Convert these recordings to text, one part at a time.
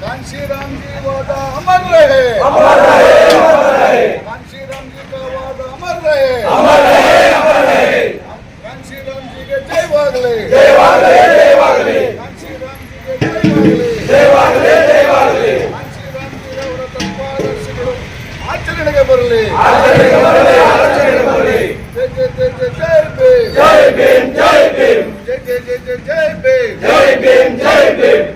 कांशीराम जी वादा अमर रहे अमर रहे कांशीराम जी का वादा अमर रहे अमर रहे अमर रहे कांशीराम जी के जय वागले जय वागले जय वागले कांशीराम जी के जय वागले जय वागले जय वागले कांशीराम जी ಅವರ ತತ್ವಾದರ್ಶಗಳು ಆಚರಣೆಗೆ ಬರಲಿ ಆಚರಣೆಗೆ ಬರಲಿ ಆಚರಣೆಗೆ ಬರಲಿ ಜಯ ಜಯ ಜಯ ಜಯ ಜಯ ಭೀಮ್ ಜೈ ಭೀಮ್ ಜೈ ಭೀಮ್ ಜಯ ಜಯ ಜಯ ಜಯ ಜಯ ಭೀಮ್ ಜೈ ಭೀಮ್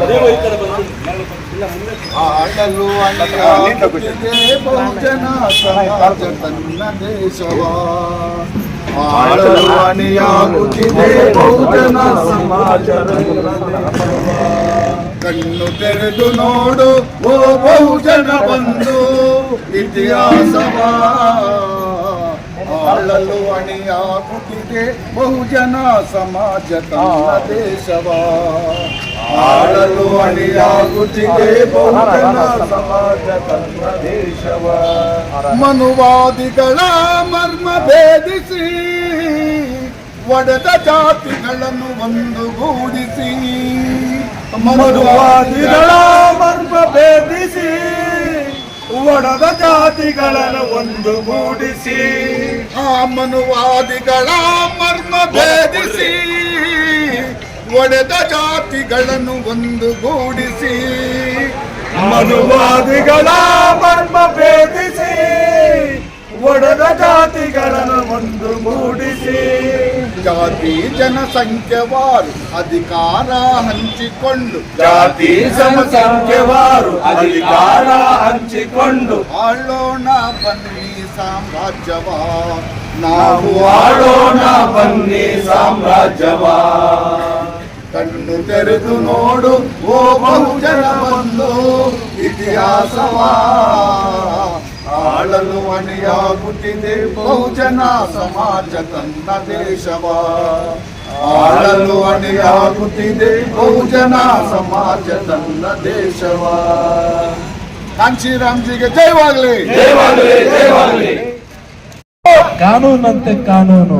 ಭೀಮ್ ಆಡಲು ಅಣಿಯಾಗುತ್ತಿದೆ ಬಹುಜನ ಸಮಾಜ ತನ್ನ ದೇಶವ ಆಡಲು ಅಣಿಯಾಗುತ್ತಿದೆ ಬಹುಜನ ಸಮಾಜ ಕಣ್ಣು ತೆರೆದು ನೋಡು ಓ ಬಹುಜನ ಬಂದು ಇತಿಹಾಸವ ಆಳಲು ಅಣಿಯಾಗುತ್ತಿದೆ ಬಹುಜನ ಸಮಾಜ ತನ್ನ ದೇಶವ. ಆಳಲು ಅಣಿಯಾಗುತ್ತಿದೆ ಬಹುಜನ ಸಮಾಜ ತನ್ನ ದೇಶವ. ಮನುವಾದಿಗಳ ಮರ್ಮ ಭೇದಿಸಿ ಒಡೆದ ಜಾತಿಗಳನ್ನು ಒಂದುಗೂಡಿಸಿ ಮನುವಾದಿಗಳ ಮರ್ಮ ಭೇದಿಸಿ ಒಡದ ಜಾತಿಗಳನ್ನು ಒಂದುಗೂಡಿಸಿ ಆ ಮನುವಾದಿಗಳ ಮರ್ಮ ಭೇದಿಸಿ ಒಡೆದ ಜಾತಿಗಳನ್ನು ಒಂದುಗೂಡಿಸಿ ಮನುವಾದಿಗಳ ಮರ್ಮ ಭೇದಿಸಿ ಒಡೆದ ಜಾತಿಗಳನ್ನು ಒಂದು ಮೂಡಿಸಿ ಜಾತಿ ಜನಸಂಖ್ಯೆವಾರು ಅಧಿಕಾರ ಹಂಚಿಕೊಂಡು. ಜಾತಿ ಜನಸಂಖ್ಯೆವಾರು ಅಧಿಕಾರ ಹಂಚಿಕೊಂಡು. ಆಳೋಣ ಬನ್ನಿ. ಸಾಮ್ರಾಜ್ಯವ ನಾವು ಆಡೋಣ ಬನ್ನಿ ಸಾಮ್ರಾಜ್ಯವ ಕಣ್ಣು ತೆರೆದು ನೋಡು ಓ ಬಹುಜನ ಬಂದು ಇತಿಹಾಸವ? ಆಳಲು ಅಣಿಯಾಗುತ್ತಿದೆ ಬಹುಜನ ಸಮಾಜ ತನ್ನ ದೇಶವ? ಆಳಲು ಅಣಿಯಾಗುತ್ತಿದೆ ಬಹುಜನ ಸಮಾಜ ತನ್ನ ದೇಶವ? ಕಾಂಚೀರಾಮ್ಜಿಗೆ ಜಯವಾಗಲಿ ಜಯವಾಗಲಿ ಜಯವಾಗಲಿ ಕಾನೂನಂತೆ ಕಾನೂನು.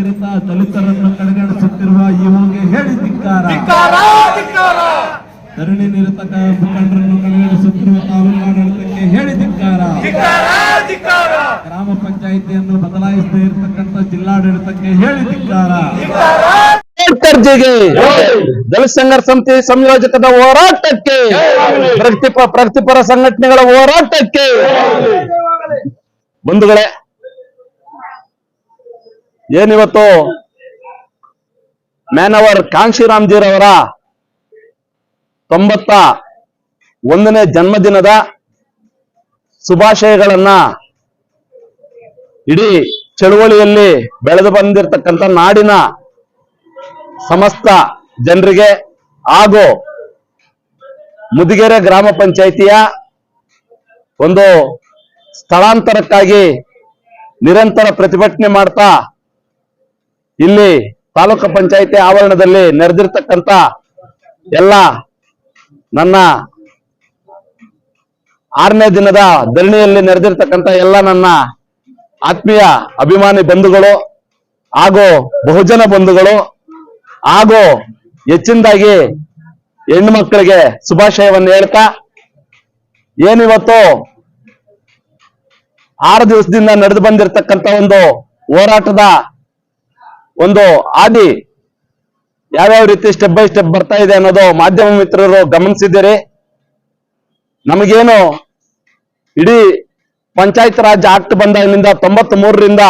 ನಿರತ ದಲಿತರನ್ನು ಕಡೆಗಣಿಸುತ್ತಿರುವ ಇವನಿಗೆ ಹೇಳಿ ಧಿಕ್ಕಾರ ಧರಣಿ ನಿರತ ಮುಖಂಡರನ್ನು ಕಡೆಗಣಿಸುತ್ತಿರುವ ತಾಲೂಕಾಡಳಿತಕ್ಕೆ ಹೇಳಿ ಧಿಕ್ಕಾರ ಗ್ರಾಮ ಪಂಚಾಯಿತಿಯನ್ನು ಬದಲಾಯಿಸದೇ ಇರತಕ್ಕಂತ ಜಿಲ್ಲಾಡಳಿತಕ್ಕೆ ಹೇಳಿ ಧಿಕ್ಕಾರ ಕರ್ಜಿಗೆ ದಲಿತ ಸಂಘರ್ಷ ಸಮಿತಿ ಸಂಯೋಜಕದ ಹೋರಾಟಕ್ಕೆ ಪ್ರಗತಿಪ ಪ್ರಗತಿಪರ ಸಂಘಟನೆಗಳ ಹೋರಾಟಕ್ಕೆ. ಬಂಧುಗಳೇ ಏನಿವತ್ತು? ಮ್ಯಾನವರ್ ಕಾಂಶಿರಾಮ್ಜಿರವರ ತೊಂಬತ್ತ ಒಂದನೇ ಜನ್ಮದಿನದ ಶುಭಾಶಯಗಳನ್ನ ಇಡೀ ಚಳುವಳಿಯಲ್ಲಿ ಬೆಳೆದು ಬಂದಿರತಕ್ಕಂಥ ನಾಡಿನ ಸಮಸ್ತ ಜನರಿಗೆ ಹಾಗೂ ಮುದಿಗೆರೆ ಗ್ರಾಮ ಪಂಚಾಯಿತಿಯ ಒಂದು ಸ್ಥಳಾಂತರಕ್ಕಾಗಿ ನಿರಂತರ ಪ್ರತಿಭಟನೆ ಮಾಡ್ತಾ ಇಲ್ಲಿ ತಾಲೂಕು ಪಂಚಾಯಿತಿ ಆವರಣದಲ್ಲಿ ನೆರೆದಿರ್ತಕ್ಕಂತ ಎಲ್ಲ ನನ್ನ ಆರನೇ ದಿನದ ಧರಣಿಯಲ್ಲಿ ನೆರೆದಿರ್ತಕ್ಕಂತ ಎಲ್ಲ ನನ್ನ ಆತ್ಮೀಯ ಅಭಿಮಾನಿ ಬಂಧುಗಳು ಹಾಗೂ ಬಹುಜನ ಬಂಧುಗಳು ಹಾಗೂ ಹೆಚ್ಚಿನದಾಗಿ ಹೆಣ್ಣು ಮಕ್ಕಳಿಗೆ ಶುಭಾಶಯವನ್ನು ಹೇಳ್ತಾ, ಏನಿವತ್ತು ಆರು ದಿವಸದಿಂದ ನಡೆದು ಬಂದಿರತಕ್ಕಂತ ಒಂದು ಹೋರಾಟದ ಒಂದು ಆದಿ ಯಾವ್ಯಾವ ರೀತಿ ಸ್ಟೆಪ್ ಬೈ ಸ್ಟೆಪ್ ಬರ್ತಾ ಇದೆ ಅನ್ನೋದು ಮಾಧ್ಯಮ ಮಿತ್ರರು ಗಮನಿಸಿದ್ದೀರಿ. ನಮಗೇನು ಇಡೀ ಪಂಚಾಯತ್ ರಾಜ್ ಆಕ್ಟ್ ಬಂದಾಗಿನಿಂದ ತೊಂಬತ್ ಮೂರರಿಂದ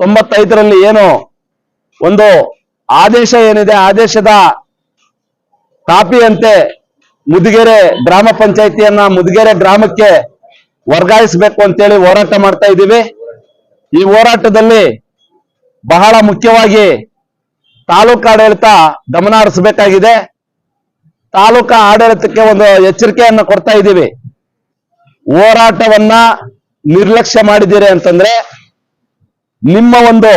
ತೊಂಬತ್ತೈದರಲ್ಲಿ ಏನು ಒಂದು ಆದೇಶ ಏನಿದೆ, ಆದೇಶದ ಕಾಪಿಯಂತೆ ಮುದಿಗೆರೆ ಗ್ರಾಮ ಪಂಚಾಯಿತಿಯನ್ನ ಮುದಿಗೆರೆ ಗ್ರಾಮಕ್ಕೆ ವರ್ಗಾಯಿಸಬೇಕು ಅಂತೇಳಿ ಹೋರಾಟ ಮಾಡ್ತಾ ಇದ್ದೀವಿ. ಈ ಹೋರಾಟದಲ್ಲಿ ಬಹಳ ಮುಖ್ಯವಾಗಿ ತಾಲೂಕು ಆಡಳಿತ ಗಮನ ಹರಿಸಬೇಕಾಗಿದೆ. ತಾಲೂಕು ಆಡಳಿತಕ್ಕೆ ಒಂದು ಎಚ್ಚರಿಕೆಯನ್ನು ಕೊಡ್ತಾ ಇದ್ದೀವಿ. ಹೋರಾಟವನ್ನ ನಿರ್ಲಕ್ಷ್ಯ ಮಾಡಿದ್ದೀರಿ ಅಂತಂದ್ರೆ ನಿಮ್ಮ ಒಂದು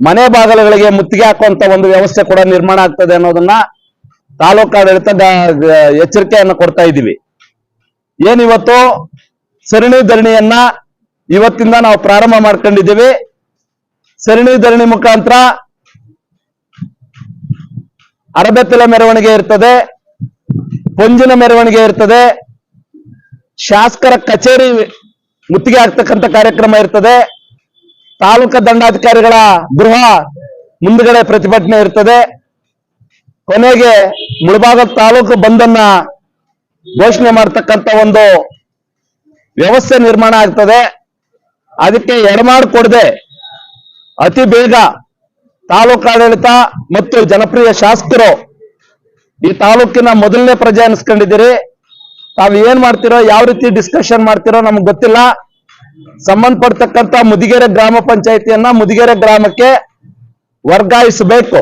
ಮನೆ ಬಾಗಿಲುಗಳಿಗೆ ಮುತ್ತಿಗೆ ಹಾಕುವಂತ ಒಂದು ವ್ಯವಸ್ಥೆ ಕೂಡ ನಿರ್ಮಾಣ ಆಗ್ತದೆ ಅನ್ನೋದನ್ನ ತಾಲೂಕು ಆಡಳಿತ ಎಚ್ಚರಿಕೆಯನ್ನು ಎಚ್ಚರಿಕೆಯನ್ನ ಕೊಡ್ತಾ ಇದ್ದೀವಿ. ಏನಿವತ್ತು ಸರಣಿ ಧರಣಿಯನ್ನ ಇವತ್ತಿಂದ ನಾವು ಪ್ರಾರಂಭ ಮಾಡ್ಕೊಂಡಿದ್ದೀವಿ. ಸರಣಿ ಧರಣಿ ಮುಖಾಂತರ ಅರಬೆತ್ತಲ ಮೆರವಣಿಗೆ ಇರ್ತದೆ, ಪೊಂಜಿನ ಮೆರವಣಿಗೆ ಇರ್ತದೆ, ಶಾಸಕರ ಕಚೇರಿ ಮುತ್ತಿಗೆ ಆಗ್ತಕ್ಕಂಥ ಕಾರ್ಯಕ್ರಮ ಇರ್ತದೆ, ತಾಲೂಕಾ ದಂಡಾಧಿಕಾರಿಗಳ ಗೃಹ ಮುಂದುಗಡೆ ಪ್ರತಿಭಟನೆ ಇರ್ತದೆ. ಕೊನೆಗೆ ಮುಳಬಾಗ ತಾಲೂಕು ಬಂದನ್ನ ಘೋಷಣೆ ಮಾಡ್ತಕ್ಕಂಥ ಒಂದು ವ್ಯವಸ್ಥೆ ನಿರ್ಮಾಣ ಆಗ್ತದೆ. ಅದಕ್ಕೆ ಎಡಮಾಡ್ ಕೊಡದೆ ಅತಿ ಬೇಗ ತಾಲೂಕಾಡಳಿತ ಮತ್ತು ಜನಪ್ರಿಯ ಶಾಸಕರು ಈ ತಾಲೂಕಿನ ಮೊದಲನೇ ಪ್ರಜೆ ಅನ್ಸ್ಕೊಂಡಿದ್ದೀರಿ. ತಾವು ಏನ್ ಮಾಡ್ತಿರೋ, ಯಾವ ರೀತಿ ಡಿಸ್ಕಷನ್ ಮಾಡ್ತಿರೋ ನಮ್ಗೆ ಗೊತ್ತಿಲ್ಲ. ಸಂಬಂಧಪಡ್ತಕ್ಕಂತ ಮುದಿಗೆರೆ ಗ್ರಾಮ ಪಂಚಾಯತಿಯನ್ನ ಮುದಿಗೆರೆ ಗ್ರಾಮಕ್ಕೆ ವರ್ಗಾಯಿಸಬೇಕು.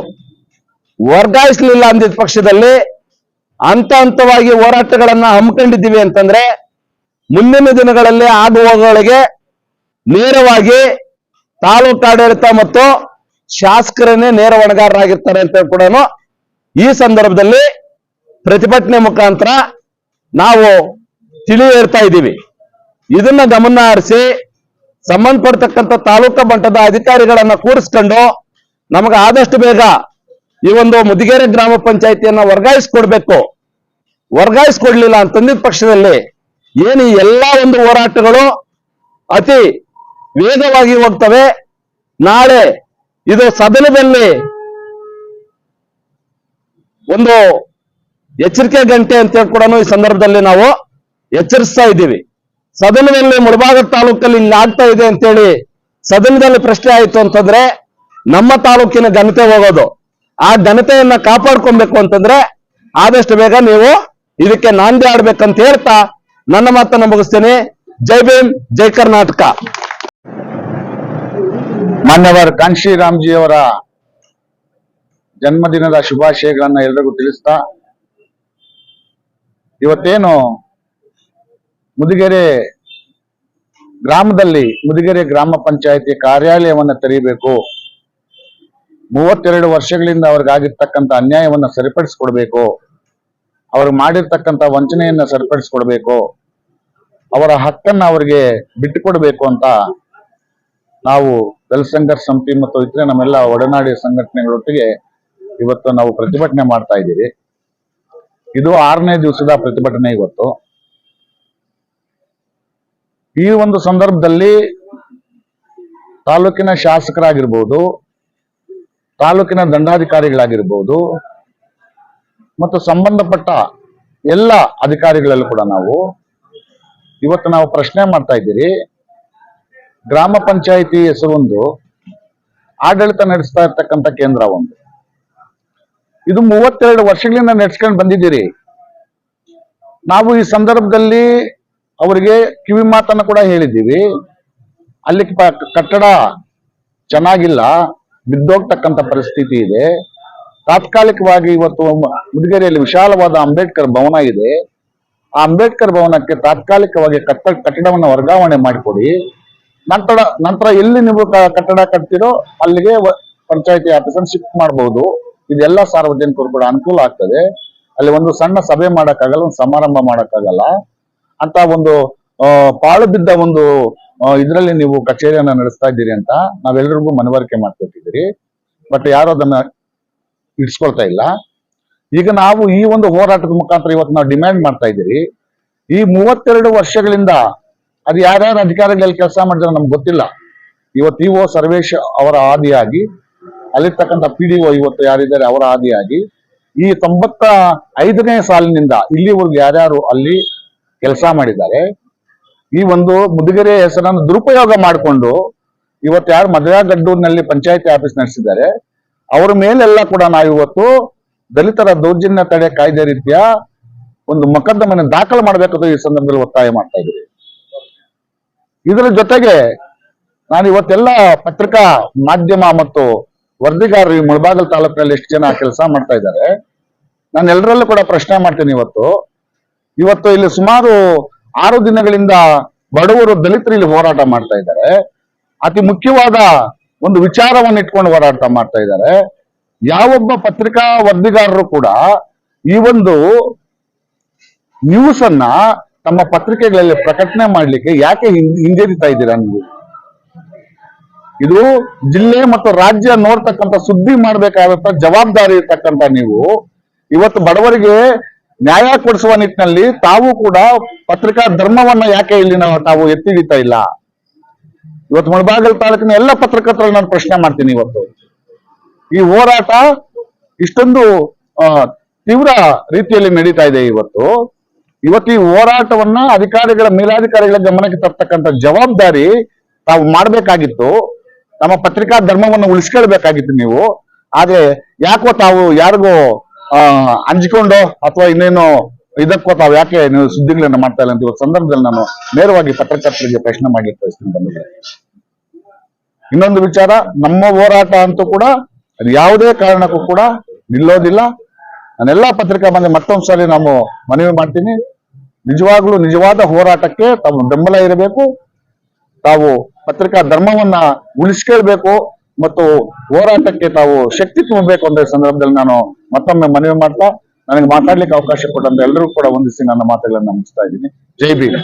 ವರ್ಗಾಯಿಸಲಿಲ್ಲ ಅಂದಿದ ಪಕ್ಷದಲ್ಲಿ ಹಂತ ಹಂತವಾಗಿ ಹೋರಾಟಗಳನ್ನ ಹಮ್ಮಿಕೊಂಡಿದ್ದೀವಿ ಅಂತಂದ್ರೆ, ಮುಂದಿನ ದಿನಗಳಲ್ಲಿ ಆಗುವಗಳಿಗೆ ನೇರವಾಗಿ ತಾಲೂಕಾಡಳಿತ ಮತ್ತು ಶಾಸಕರನ್ನೇ ನೇರ ಹೊಣೆಗಾರರಾಗಿರ್ತಾರೆ ಅಂತ ಕೂಡ ಈ ಸಂದರ್ಭದಲ್ಲಿ ಪ್ರತಿಭಟನೆ ಮುಖಾಂತರ ನಾವು ತಿಳಿ ಹೇಳ್ತಾ ಇದ್ದೀವಿ. ಇದನ್ನ ಗಮನ ಹರಿಸಿ ಸಂಬಂಧಪಡ್ತಕ್ಕಂಥ ತಾಲೂಕು ಮಟ್ಟದ ಅಧಿಕಾರಿಗಳನ್ನ ಕೂರಿಸ್ಕೊಂಡು ನಮಗೆ ಆದಷ್ಟು ಬೇಗ ಈ ಒಂದು ಮುದಿಗೆರೆ ಗ್ರಾಮ ಪಂಚಾಯಿತಿಯನ್ನ ವರ್ಗಾಯಿಸ್ಕೊಡ್ಬೇಕು. ವರ್ಗಾಯಿಸ್ಕೊಡ್ಲಿಲ್ಲ ಅಂತಂದಿದ ಪಕ್ಷದಲ್ಲಿ ಏನು ಈ ಎಲ್ಲಾ ಒಂದು ಹೋರಾಟಗಳು ಅತಿ ವೇಗವಾಗಿ ಹೋಗ್ತವೆ. ನಾಳೆ ಇದು ಸದನದಲ್ಲಿ ಒಂದು ಎಚ್ಚರಿಕೆ ಗಂಟೆ ಅಂತ ಕೂಡ ಈ ಸಂದರ್ಭದಲ್ಲಿ ನಾವು ಎಚ್ಚರಿಸ್ತಾ ಇದ್ದೀವಿ. ಸದನದಲ್ಲಿ ಮುಳಬಾಗ ತಾಲೂಕಲ್ಲಿ ಇಲ್ಲಿ ಆಗ್ತಾ ಇದೆ ಅಂತೇಳಿ ಸದನದಲ್ಲಿ ಪ್ರಶ್ನೆ ಆಯಿತು ಅಂತಂದ್ರೆ ನಮ್ಮ ತಾಲೂಕಿನ ಘನತೆ ಹೋಗೋದು. ಆ ಘನತೆಯನ್ನ ಕಾಪಾಡ್ಕೊಬೇಕು ಅಂತಂದ್ರೆ ಆದಷ್ಟು ಬೇಗ ನೀವು ಇದಕ್ಕೆ ನಾಂದಿ ಆಡ್ಬೇಕಂತ ಹೇಳ್ತಾ ನನ್ನ ಮಾತನ್ನ ಮುಗಿಸ್ತೇನೆ. ಜೈ ಭೀಮ್, ಜೈ ಕರ್ನಾಟಕ. ಮಾನ್ಯವರ ಅವರ ಜನ್ಮದಿನದ ಶುಭಾಶಯಗಳನ್ನ ಎಲ್ರಿಗೂ ತಿಳಿಸ್ತಾ, ಇವತ್ತೇನು ಮುದಿಗೆರೆ ಗ್ರಾಮದಲ್ಲಿ ಮುದಿಗೆರೆ ಗ್ರಾಮ ಪಂಚಾಯತಿ ಕಾರ್ಯಾಲಯವನ್ನು ತೆರೀಬೇಕು, ಮೂವತ್ತೆರಡು ವರ್ಷಗಳಿಂದ ಅವ್ರಿಗಾಗಿರ್ತಕ್ಕಂಥ ಅನ್ಯಾಯವನ್ನ ಸರಿಪಡಿಸ್ಕೊಡ್ಬೇಕು, ಅವ್ರು ಮಾಡಿರ್ತಕ್ಕಂಥ ವಂಚನೆಯನ್ನ ಸರಿಪಡಿಸ್ಕೊಡ್ಬೇಕು, ಅವರ ಹಕ್ಕನ್ನ ಅವರಿಗೆ ಬಿಟ್ಟುಕೊಡ್ಬೇಕು ಅಂತ ನಾವು ದಲ್ ಸಂಘರ್ಷ ಮತ್ತು ಇತರೆ ನಮ್ಮೆಲ್ಲ ಒಡನಾಡಿ ಸಂಘಟನೆಗಳೊಟ್ಟಿಗೆ ಇವತ್ತು ನಾವು ಪ್ರತಿಭಟನೆ ಮಾಡ್ತಾ ಇದ್ದೀವಿ. ಇದು ಆರನೇ ದಿವಸದ ಪ್ರತಿಭಟನೆ ಇವತ್ತು. ಈ ಒಂದು ಸಂದರ್ಭದಲ್ಲಿ ತಾಲೂಕಿನ ಶಾಸಕರಾಗಿರ್ಬೋದು, ತಾಲೂಕಿನ ದಂಡಾಧಿಕಾರಿಗಳಾಗಿರ್ಬೋದು, ಮತ್ತು ಸಂಬಂಧಪಟ್ಟ ಎಲ್ಲ ಅಧಿಕಾರಿಗಳಲ್ಲೂ ಕೂಡ ನಾವು ಇವತ್ತು ನಾವು ಪ್ರಶ್ನೆ ಮಾಡ್ತಾ ಇದ್ದೀರಿ. ಗ್ರಾಮ ಪಂಚಾಯಿತಿ ಹೆಸರೊಂದು ಆಡಳಿತ ನಡೆಸ್ತಾ ಇರ್ತಕ್ಕಂಥ ಕೇಂದ್ರ ಒಂದು. ಇದು ಮೂವತ್ತೆರಡು ವರ್ಷಗಳಿಂದ ನಡೆಸ್ಕೊಂಡು ಬಂದಿದ್ದೀರಿ. ನಾವು ಈ ಸಂದರ್ಭದಲ್ಲಿ ಅವರಿಗೆ ಕಿವಿ ಮಾತನ್ನ ಕೂಡ ಹೇಳಿದ್ದೀವಿ. ಅಲ್ಲಿ ಕಟ್ಟಡ ಚೆನ್ನಾಗಿಲ್ಲ, ಬಿದ್ದೋಗ್ತಕ್ಕಂಥ ಪರಿಸ್ಥಿತಿ ಇದೆ. ತಾತ್ಕಾಲಿಕವಾಗಿ ಇವತ್ತು ಮುದಿಗೆರೆಯಲ್ಲಿ ವಿಶಾಲವಾದ ಅಂಬೇಡ್ಕರ್ ಭವನ ಇದೆ. ಆ ಅಂಬೇಡ್ಕರ್ ಭವನಕ್ಕೆ ತಾತ್ಕಾಲಿಕವಾಗಿ ಕಟ್ಟ ಕಟ್ಟಡವನ್ನು ವರ್ಗಾವಣೆ ಮಾಡಿಕೊಡಿ. ನಂತರ ನಂತರ ಎಲ್ಲಿ ನೀವು ಕಟ್ಟಡ ಕಟ್ತಿರೋ ಅಲ್ಲಿಗೆ ಪಂಚಾಯತಿ ಆಫೀಸನ್ನು ಶಿಫ್ಟ್ ಮಾಡಬಹುದು ಇದೆಲ್ಲ ಸಾರ್ವಜನಿಕರು ಕೂಡ ಅನುಕೂಲ ಆಗ್ತದೆ. ಅಲ್ಲಿ ಒಂದು ಸಣ್ಣ ಸಭೆ ಮಾಡಕ್ಕಾಗಲ್ಲ, ಒಂದು ಸಮಾರಂಭ ಮಾಡಕ್ಕಾಗಲ್ಲ. ಅಂತ ಒಂದು ಪಾಳು ಬಿದ್ದ ಒಂದು ಇದರಲ್ಲಿ ನೀವು ಕಚೇರಿಯನ್ನ ನಡೆಸ್ತಾ ಇದ್ದೀರಿ ಅಂತ ನಾವೆಲ್ಲರಿಗೂ ಮನವರಿಕೆ ಮಾಡ್ಕೊಟ್ಟಿದ್ದೀರಿ. ಬಟ್ ಯಾರು ಅದನ್ನ ಇಡ್ಸ್ಕೊಳ್ತಾ ಇಲ್ಲ. ಈಗ ನಾವು ಈ ಒಂದು ಹೋರಾಟದ ಮುಖಾಂತರ ಇವತ್ತು ನಾವು ಡಿಮ್ಯಾಂಡ್ ಮಾಡ್ತಾ ಇದ್ದೀರಿ. ಈ ಮೂವತ್ತೆರಡು ವರ್ಷಗಳಿಂದ ಅದು ಯಾರ್ಯಾರು ಅಧಿಕಾರಿಗಳಲ್ಲಿ ಕೆಲಸ ಮಾಡಿದ್ರೆ ನಮ್ಗೆ ಗೊತ್ತಿಲ್ಲ. ಇವತ್ತು ಇಒ ಸರ್ವೇಶ್ ಅವರ ಆದಿಯಾಗಿ, ಅಲ್ಲಿರ್ತಕ್ಕಂಥ ಪಿ ಡಿ ಒ ಇವತ್ತು ಯಾರಿದ್ದಾರೆ ಅವರ ಆದಿಯಾಗಿ, ಈ ತೊಂಬತ್ತ ಐದನೇ ಸಾಲಿನಿಂದ ಇಲ್ಲಿವರೆಗೂ ಯಾರ್ಯಾರು ಅಲ್ಲಿ ಕೆಲಸ ಮಾಡಿದ್ದಾರೆ, ಈ ಒಂದು ಮುದುಗೆರೆ ಹೆಸರನ್ನು ದುರುಪಯೋಗ ಮಾಡಿಕೊಂಡು ಇವತ್ತು ಯಾರು ಮದುವೆ ಗಡ್ಡೂರಿನಲ್ಲಿ ಪಂಚಾಯತಿ ಆಫೀಸ್ ನಡೆಸಿದ್ದಾರೆ, ಅವರ ಮೇಲೆಲ್ಲ ಕೂಡ ನಾವು ಇವತ್ತು ದಲಿತರ ದೌರ್ಜನ್ಯ ತಡೆ ಕಾಯ್ದೆ ರೀತಿಯ ಒಂದು ಮೊಕದ್ದಮೆಯನ್ನು ದಾಖಲು ಮಾಡಬೇಕಂತ ಈ ಸಂದರ್ಭದಲ್ಲಿ ಒತ್ತಾಯ ಮಾಡ್ತಾ ಇದ್ದೀವಿ. ಇದರ ಜೊತೆಗೆ ನಾನು ಇವತ್ತೆಲ್ಲ ಪತ್ರಿಕಾ ಮಾಧ್ಯಮ ಮತ್ತು ವರದಿಗಾರರು ಈ ಮುಳಬಾಗಲ್ ತಾಲೂಕಿನಲ್ಲಿ ಎಷ್ಟು ಜನ ಕೆಲಸ ಮಾಡ್ತಾ ಇದ್ದಾರೆ, ನಾನು ಎಲ್ಲರಲ್ಲೂ ಕೂಡ ಪ್ರಶ್ನೆ ಮಾಡ್ತೀನಿ ಇವತ್ತು. ಇವತ್ತು ಇಲ್ಲಿ ಸುಮಾರು ಆರು ದಿನಗಳಿಂದ ಬಡವರು ದಲಿತರು ಇಲ್ಲಿ ಹೋರಾಟ ಮಾಡ್ತಾ ಇದ್ದಾರೆ. ಅತಿ ಮುಖ್ಯವಾದ ಒಂದು ವಿಚಾರವನ್ನು ಇಟ್ಕೊಂಡು ಹೋರಾಟ ಮಾಡ್ತಾ ಇದ್ದಾರೆ. ಯಾವೊಬ್ಬ ಪತ್ರಿಕಾ ವರದಿಗಾರರು ಕೂಡ ಈ ಒಂದು ನ್ಯೂಸ್ ಅನ್ನ ತಮ್ಮ ಪತ್ರಿಕೆಗಳಲ್ಲಿ ಪ್ರಕಟಣೆ ಮಾಡ್ಲಿಕ್ಕೆ ಯಾಕೆ ಹಿಂಜರಿತಾ ಇದ್ದೀರಾ ನೀವು? ಇದು ಜಿಲ್ಲೆ ಮತ್ತು ರಾಜ್ಯ ನೋಡ್ತಕ್ಕಂಥ ಸುದ್ದಿ ಮಾಡ್ಬೇಕಾದಂತ ಜವಾಬ್ದಾರಿ ಇರ್ತಕ್ಕಂಥ ನೀವು, ಇವತ್ತು ಬಡವರಿಗೆ ನ್ಯಾಯ ಕೊಡಿಸುವ ನಿಟ್ಟಿನಲ್ಲಿ ತಾವು ಕೂಡ ಪತ್ರಿಕಾ ಧರ್ಮವನ್ನ ಯಾಕೆ ಇಲ್ಲಿ ತಾವು ಎತ್ತಿ ಹಿಡಿತಾ ಇಲ್ಲ? ಇವತ್ತು ಮುಳಬಾಗಲ್ ತಾಲೂಕಿನ ಎಲ್ಲ ಪತ್ರಕರ್ತರು ನಾನು ಪ್ರಶ್ನೆ ಮಾಡ್ತೀನಿ ಇವತ್ತು. ಈ ಹೋರಾಟ ಇಷ್ಟೊಂದು ತೀವ್ರ ರೀತಿಯಲ್ಲಿ ನಡೀತಾ ಇದೆ ಇವತ್ತು. ಇವತ್ತು ಈ ಹೋರಾಟವನ್ನ ಅಧಿಕಾರಿಗಳ ಮೇಲಾಧಿಕಾರಿಗಳ ಗಮನಕ್ಕೆ ತರ್ತಕ್ಕಂಥ ಜವಾಬ್ದಾರಿ ತಾವು ಮಾಡಬೇಕಾಗಿತ್ತು. ನಮ್ಮ ಪತ್ರಿಕಾ ಧರ್ಮವನ್ನು ಉಳಿಸ್ಕೊಳ್ಬೇಕಾಗಿತ್ತು ನೀವು. ಆದ್ರೆ ಯಾಕೋ ತಾವು ಯಾರಿಗೋ ಅಂಜಿಕೊಂಡು ಅಥವಾ ಇನ್ನೇನೋ ಇದಕ್ಕೋ ತಾವು ಯಾಕೆ ನೀವು ಸುದ್ದಿಗಳನ್ನ ಮಾಡ್ತಾ ಇಲ್ಲ ಅಂತ ಇವತ್ತು ಸಂದರ್ಭದಲ್ಲಿ ನಾನು ನೇರವಾಗಿ ಪತ್ರಕರ್ತರಿಗೆ ಪ್ರಶ್ನೆ ಮಾಡಿ ಬಯಸ್ತೀನಿ ಬಂದಿದ್ದೆ ಇನ್ನೊಂದು ವಿಚಾರ, ನಮ್ಮ ಹೋರಾಟ ಅಂತೂ ಕೂಡ ಯಾವುದೇ ಕಾರಣಕ್ಕೂ ಕೂಡ ನಿಲ್ಲೋದಿಲ್ಲ. ನಾನೆಲ್ಲ ಪತ್ರಿಕಾ ಮಂದಿ ಮತ್ತೊಂದು ಸಾರಿ ನಾವು ಮನವಿ ಮಾಡ್ತೀನಿ. ನಿಜವಾಗ್ಲೂ ನಿಜವಾದ ಹೋರಾಟಕ್ಕೆ ತಾವು ಬೆಂಬಲ ಇರಬೇಕು. ತಾವು ಪತ್ರಿಕಾ ಧರ್ಮವನ್ನ ಉಳಿಸ್ಕೊಳ್ಬೇಕು ಮತ್ತು ಹೋರಾಟಕ್ಕೆ ತಾವು ಶಕ್ತಿ ತುಂಬಬೇಕು ಅಂತ ಸಂದರ್ಭದಲ್ಲಿ ನಾನು ಮತ್ತೊಮ್ಮೆ ಮನವಿ ಮಾಡ್ತಾ, ನನಗೆ ಮಾತಾಡ್ಲಿಕ್ಕೆ ಅವಕಾಶ ಕೊಟ್ಟಂತ ಎಲ್ಲರೂ ಕೂಡ ವಂದಿಸಿ ನನ್ನ ಮಾತುಗಳನ್ನು ಮುಗಿಸ್ತಾ ಇದ್ದೀನಿ. ಜೈ ಭೀಮ್.